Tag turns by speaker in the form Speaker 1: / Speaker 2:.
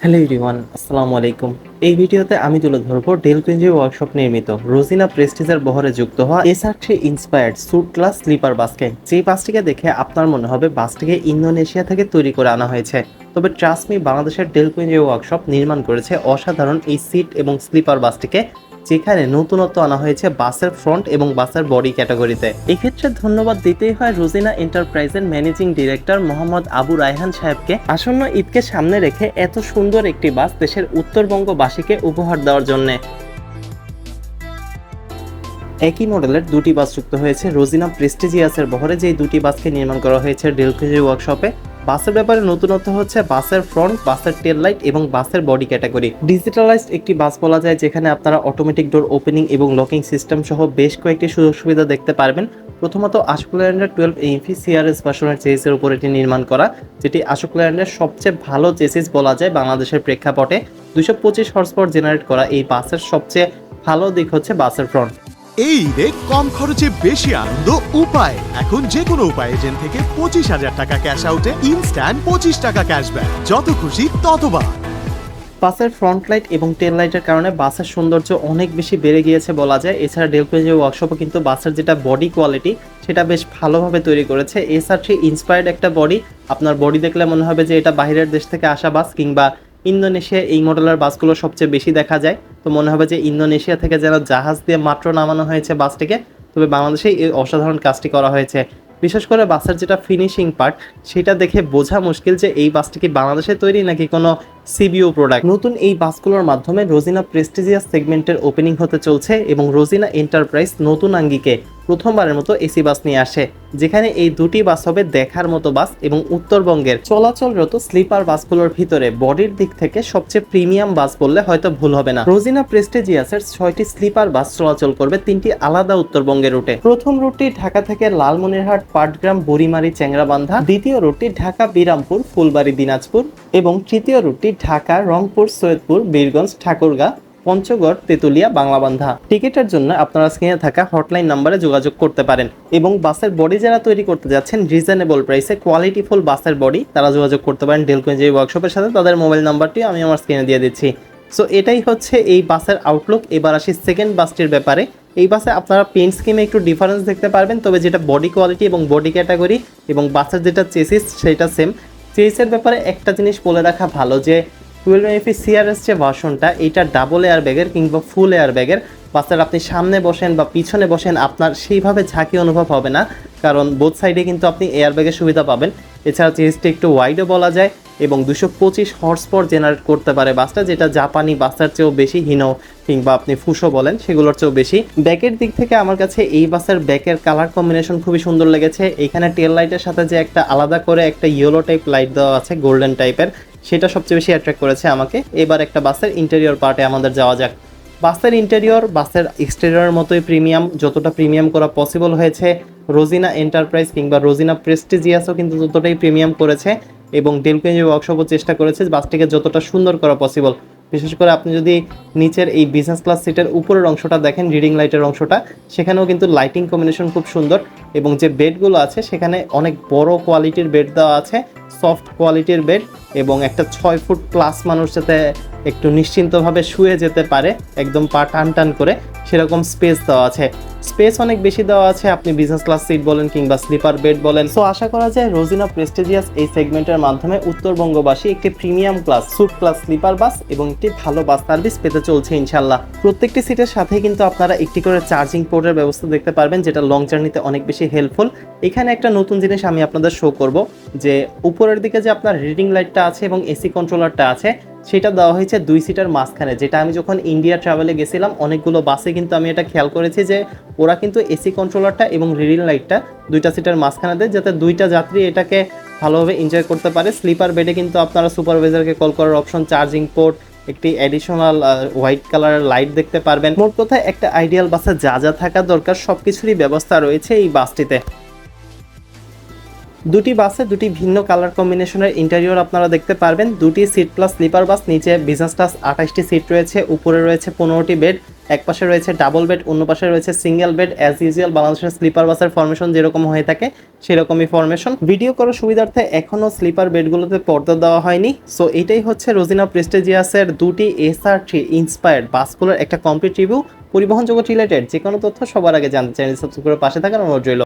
Speaker 1: Hello everyone আসসালামু আলাইকুম। এই ভিডিওতে আমি তুলে ধরবো ডেল কুইঞ্জি ওয়ার্কশপ নির্মিত রোজিনা প্রেস্টিজের বহরে যুক্ত হওয়া S R three inspired suite class sleeper বাসকে। যে বাসটিকে দেখে আপনার মনে হবে বাসটিকে ইন্দোনেশিয়া থেকে তৈরি করে আনা হয়েছে। তবে ট্রাস্টমি বাংলাদেশের ডেল কুইঞ্জি ওয়ার্কশপ নির্মাণ করেছে অসাধারণ এই সিট এবং স্লিপার বাসটিকে যেখানে নতুনত্ব আনা হয়েছে বাসের ফ্রন্ট এবং বাসের বডি ক্যাটাগরিতে। এক্ষেত্রে ধন্যবাদ দিতেই হয় রোজিনা এন্টারপ্রাইজের ম্যানেজিং ডিরেক্টর মোহাম্মদ আবু রায়হান সাহেবকে। আসন্ন ঈদকে সামনে রেখে এত সুন্দর একটি বাস দেশের উত্তরবঙ্গবাসীকে উপহার দেওয়ার জন্য। একই মডেলের দুটি বাস যুক্ত হয়েছে রোজিনা প্রেস্টিজিয়াসের বহরে। যেই দুটি বাসকে নির্মাণ করা হয়েছে ডেলকুজি ওয়ার্কশপে। বাসের ব্যাপারে নতুনত্ব হচ্ছে বাসের ফ্রন্ট বাসের টেল লাইট এবং বাসের বডি ক্যাটাগরি ডিজিটালাইজড একটি বাস বলা যায় যেখানে আপনারা অটোমেটিক ডোর ওপেনিং এবং লকিং সিস্টেম সহ বেশ কয়েকটি সুযোগ সুবিধা দেখতে পারবেন। প্রথমত আশুকুল্যান্ডের টুয়েলভ এমফি সিআরএস ভার্সনের চেসিসের উপর এটি নির্মাণ করা, যেটি আশুকুল্যান্ডের সবচেয়ে ভালো চেসিস বলা যায় বাংলাদেশের প্রেক্ষাপটে। দুশো পঁচিশ হর্স পাওয়ার জেনারেট করা এই বাসের সবচেয়ে ভালো দিক হচ্ছে বাসের ফ্রন্ট
Speaker 2: এই ঈদে কম খরচে বেশি আনন্দ উপায়। এখন যে কোনো উপায় এজেন্ট থেকে পঁচিশ হাজার টাকা ক্যাশ আউটে ইনস্ট্যান্ট পঁচিশ টাকা ক্যাশব্যাক যত খুশি ততবার
Speaker 1: বাসের ফ্রন্ট লাইট এবং টেল লাইটের কারণে বাসের সৌন্দর্য অনেক বেশি বেড়ে গিয়েছে বলা যায়। এছাড়া ডেলকুয়েজি ওয়ার্কশপও কিন্তু বাসের যেটা বডি কোয়ালিটি সেটা বেশ ভালোভাবে তৈরি করেছে। এসআর থ্রি ইন্সপায়ার্ড একটা বডি আপনার বডি দেখলে মনে হবে যে এটা বাইরের দেশ থেকে আসা বাস কিংবা ইন্দোনেশিয়া এই মডেলের বাসগুলো সবচেয়ে বেশি দেখা যায়। তো মনে হবে যে ইন্দোনেশিয়া থেকে যেন জাহাজ দিয়ে মাত্র নামানো হয়েছে বাসটিকে, তবে বাংলাদেশে এই অসাধারণ কাজটি করা হয়েছে। বিশেষ করে বাসের যেটা ফিনিশিং পার্ট সেটা দেখে বোঝা মুশকিল যে এই বাসটি কি বাংলাদেশে তৈরি নাকি কোনো সিবিও প্রোডাক্ট নতুন এই বাসগুলোর মাধ্যমে রোজিনা প্রেস্টিজিয়াস সেগমেন্টের ওপেনিং হতে চলছে এবং রোজিনা এন্টারপ্রাইজ নতুন আঙ্গিকে প্রথমবারের মতো এসি বাস নিয়ে আসে, যেখানে এই দুটি বাস হবে দেখার মতো বাস এবং উত্তরবঙ্গের চলাচলরত স্লিপার বাসগুলোর ভিতরে বডির দিক থেকে সবচেয়ে প্রিমিয়াম বাস বললে হয়তো ভুল হবে না। রোজিনা প্রেস্টেজিয়াসের ছয়টি স্লিপার বাস চলাচল করবে তিনটি আলাদা উত্তরবঙ্গের রুটে। প্রথম রুটটি ঢাকা থেকে লালমনিরহাট, পাটগ্রাম, বুড়িমারি, চ্যাংরাবান্ধা। দ্বিতীয় রুটটি ঢাকা, বিরামপুর, ফুলবাড়ি, দিনাজপুর। এবং তৃতীয় রুটটি ঢাকা, রংপুর, সৈয়দপুর, বীরগঞ্জ, ঠাকুরগাঁ পঞ্চগড়, তেতুলিয়া, বাংলাবান্ধা। টিকিটের জন্য আপনারা স্ক্রিনে থাকা হটলাইন নাম্বারে যোগাযোগ করতে পারেন এবং বাসের বডি যারা তৈরি করতে যাচ্ছেন রিজনেবল প্রাইসে কোয়ালিটিফুল বাসের বডি তারা যোগাযোগ করতে পারেন ডেলকুইঞ্জ ওয়ার্কশপের সাথে। তাদের মোবাইল নাম্বারটি আমি আমার স্ক্রিনে দিয়ে দিচ্ছি। সো এটাই হচ্ছে এই বাসের আউটলুক এবার আসি সেকেন্ড বাসটির ব্যাপারে। এই বাসে আপনারা পেন্ট স্কিমে একটু ডিফারেন্স দেখতে পারবেন, তবে যেটা বডি কোয়ালিটি এবং বডি ক্যাটাগরি এবং বাসের যেটা চেসিস সেটা সেম চেসের ব্যাপারে একটা জিনিস বলে রাখা ভালো যে টুয়েলভ এমপি সিআরএস যে ভার্সনটা এটা ডাবল এয়ার ব্যাগের কিংবা ফুল এয়ার ব্যাগের বাসের আপনি সামনে বসেন বা পিছনে বসেন, আপনার সেইভাবে ঝাঁকি অনুভব হবে না। কারণ বোথ সাইডে কিন্তু আপনি এয়ার ব্যাগের সুবিধা পাবেন। এছাড়া চেসটা একটু ওয়াইডও বলা যায় এবং দুশো পঁচিশ হর্স পর জেনারেট করতে পারে বাসটা, যেটা জাপানি বাসের চেয়েও বেশি হিনো কিংবা আপনি ফুসো বলেন, সেগুলোর চেয়েও বেশি। ব্যাকের দিক থেকে আমার কাছে এই বাসের ব্যাকের কালার কম্বিনেশন খুবই সুন্দর লেগেছে। এখানে টেল লাইটের সাথে যে একটা আলাদা করে একটা ইয়েলো টাইপ লাইট দেওয়া আছে গোল্ডেন টাইপের সেটা সবচেয়ে বেশি অ্যাট্রাক্ট করেছে আমাকে। এবার একটা বাসের ইন্টেরিয়র পার্টে আমাদের যাওয়া যাক। বাসের ইন্টেরিয়র বাসের এক্সটেরিয়র মতোই প্রিমিয়াম যতটা প্রিমিয়াম করা পসিবল হয়েছে। রোজিনা এন্টারপ্রাইজ কিংবা রোজিনা প্রেস্টিজিয়াসও কিন্তু ততটাই প্রিমিয়াম করেছে এবং ডেলকুইঞ্জ ওয়ার্কশপও চেষ্টা করেছে, বাসটিকে যতটা সুন্দর করা পসিবল বিশেষ করে আপনি যদি নিচের এই বিজনেস ক্লাস সিটের উপরের অংশটা দেখেন রিডিং লাইটের অংশটা, সেখানেও কিন্তু লাইটিং কম্বিনেশন খুব সুন্দর। এবং যে বেডগুলো আছে, সেখানে অনেক বড় কোয়ালিটির বেড দেওয়া আছে, সফট কোয়ালিটির বেড এবং একটা ছয় ফুট প্লাস মানুষ যাতে একটু নিশ্চিন্তভাবে শুয়ে যেতে পারে, একদম পা টান টান করে, সেরকম স্পেস দেওয়া আছে। স্পেস অনেক বেশি দেওয়া আছে। আপনি বিজনেস ক্লাস সিট বলেন কিংবা স্লিপার বেড বলেন। সো আশা করা যায় রোজিনা প্রেস্টিজিয়াস এই সেগমেন্টের মাধ্যমে উত্তরবঙ্গবাসী একটি premium class suite class sleeper bus এবং একটি ভালো বাস সার্ভিস পেতে চলছে ইনশাল্লাহ। প্রত্যেকটি সিটের সাথে কিন্তু আপনারা একটি করে চার্জিং পোর্টের ব্যবস্থা দেখতে পারবেন, যেটা লং জার্নিতে অনেক বেশি হেল্পফুল এখানে একটা নতুন জিনিস আমি আপনাদের শো করব, যে উপরের দিকে যে আপনার রিডিং লাইটটা আছে এবং এসি কন্ট্রোলারটা আছে, সেটা দেওয়া হয়েছে দুই সিটার মাঝখানে, যেটা আমি যখন ইন্ডিয়া ট্রাভেলে গেছিলাম, অনেকগুলো বাসে কিন্তু আমি এটা খেয়াল করেছি যে ওরা কিন্তু এসি কন্ট্রোলারটা এবং রিডিং লাইটটা দুইটা সিটের মাঝখানে দেয়, যাতে দুইটা যাত্রী এটাকে ভালোভাবে এনজয় করতে পারে। স্লিপার বেডে কিন্তু আপনারা সুপারভাইজারকে কল করার অপশন চার্জিং পোর্ট একটি অ্যাডিশনাল হোয়াইট কালারের লাইট দেখতে পারবেন। মোট কথায় একটা আইডিয়াল বাসে যা যা থাকা দরকার সব কিছুরই ব্যবস্থা রয়েছে এই বাসটিতে। দুটি বাসে দুটি ভিন্ন কালার কম্বিনেশনের ইন্টেরিয়র আপনারা দেখতে পারবেন। দুটি সিট প্লাস স্লিপার বাস নিচে বিজনেস ক্লাস আঠাশটি সিট রয়েছে, উপরে রয়েছে পনেরোটি বেড এক পাশে রয়েছে ডাবল বেড অন্য পাশে রয়েছে সিঙ্গেল বেড অ্যাজ ইউজুয়াল বাংলাদেশের স্লিপার বাসের ফরমেশন যেরকম হয়ে থাকে, সেরকমই ফরমেশন ভিডিও করার সুবিধার্থে এখনও স্লিপার বেডগুলোতে পর্দা দেওয়া হয়নি। সো এটাই হচ্ছে রোজিনা প্রেস্টেজিয়াসের দুটি এসআর থ্রি ইন্সপায়ার্ড বাসগুলোর একটা কমপ্লিট রিভিউ পরিবহন জগৎ রিলেটেড যে কোনো তথ্য সবার আগে জানতে চ্যানেল সাবস্ক্রাইব করে পাশে থাকার অনুরোধ রইল।